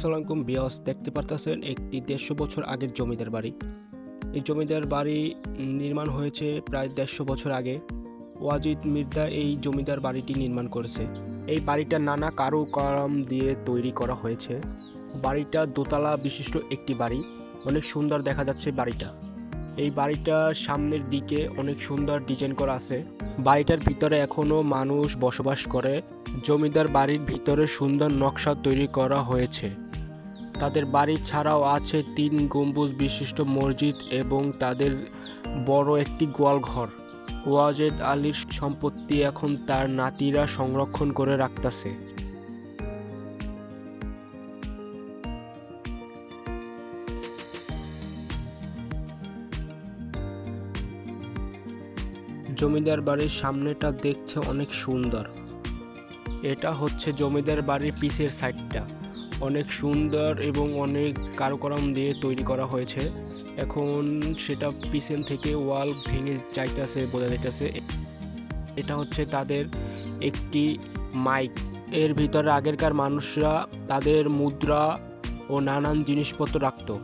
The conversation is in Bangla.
আসসালামুকুম বিয়স, দেখতে পারতেছেন একটি দেড়শো বছর আগের জমিদার বাড়ি। এই জমিদার বাড়ি নির্মাণ হয়েছে প্রায় দেড়শো বছর আগে। ওয়াজিদ মির্জা এই জমিদার বাড়িটি নির্মাণ করেছে। এই বাড়িটা নানা কারুকারম দিয়ে তৈরি করা হয়েছে। বাড়িটা দোতলা বিশিষ্ট একটি বাড়ি। অনেক সুন্দর দেখা যাচ্ছে বাড়িটা। এই বাড়িটার সামনের দিকে অনেক সুন্দর ডিজাইন করা আছে। বাড়িটার ভিতরে এখনও মানুষ বসবাস করে। জমিদার বাড়ির ভিতরে সুন্দর নকশা তৈরি করা হয়েছে। তাদের বাড়ি ছাড়াও আছে তিন গম্বুজ বিশিষ্ট মসজিদ এবং তাদের বড় একটি গোয়ালঘর। ওয়াজেদ আলীর সম্পত্তি এখন তার নাতিরা সংরক্ষণ করে রাখতেছে। জমিদার বাড়ির সামনেটা দেখছে অনেক সুন্দর। এটা হচ্ছে জমিদার বাড়ির পিছের সাইডটা। অনেক সুন্দর এবং অনেক কারুকরম দিয়ে তৈরি করা হয়েছে। এখন সেটা পিছন থেকে ওয়াল ভেঙে যাইতেছে, বোঝা যাইতেছে। এটা হচ্ছে তাদের একটি মাইক। এর ভিতরে আগেরকার মানুষরা তাদের মুদ্রা ও নানান জিনিসপত্র রাখতো।